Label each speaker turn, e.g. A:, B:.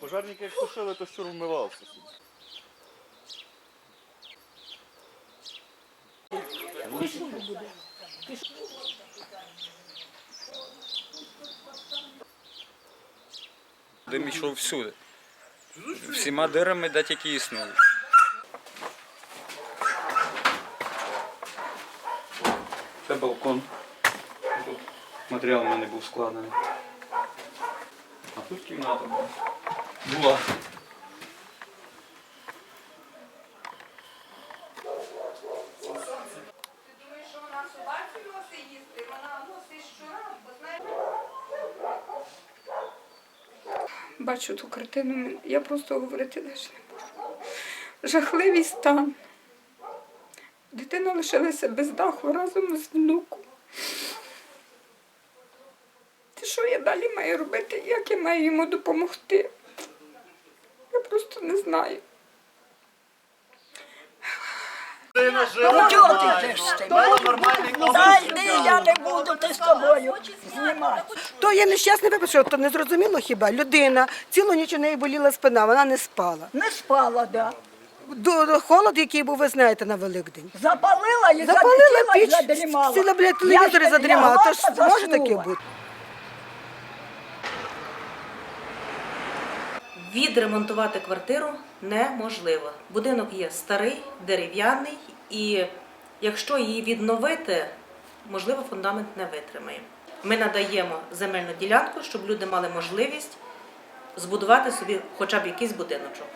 A: Пожарники як тушили, то щур вмивався.
B: Дим йшов всюди. Всіма дирами, де тільки існують. Це балкон. Матеріал у мене був складений. А тут кімната була. Була.
C: Думаєш, що вона собаці носить їсти? Вона носить щурам, бо знає.
D: бачу ту картину, я просто говорити навіть не можу. Жахливий стан. Дитина лишилася без даху разом з внуком. Ти що я далі маю робити? Як я маю йому допомогти?
A: Мала нормальний
E: Дай, йди, я не буду ти з тобою знімати.
F: То є нещасний випадок, що то не зрозуміло хіба. Людина цілу ніч у неї боліла спина, вона не спала.
E: Не спала, да.
F: До, до холод, який був, ви знаєте, на Великдень.
E: Запалила і
F: Запалила
E: і
F: піч,
E: задрімала.
F: сіла, блядь,
E: Я
F: телевізор і задрімала. ж може таке бути?
G: Відремонтувати квартиру неможливо. Будинок є старий, дерев'яний, і якщо її відновити, можливо, фундамент не витримає. Ми надаємо земельну ділянку, щоб люди мали можливість збудувати собі хоча б якийсь будиночок.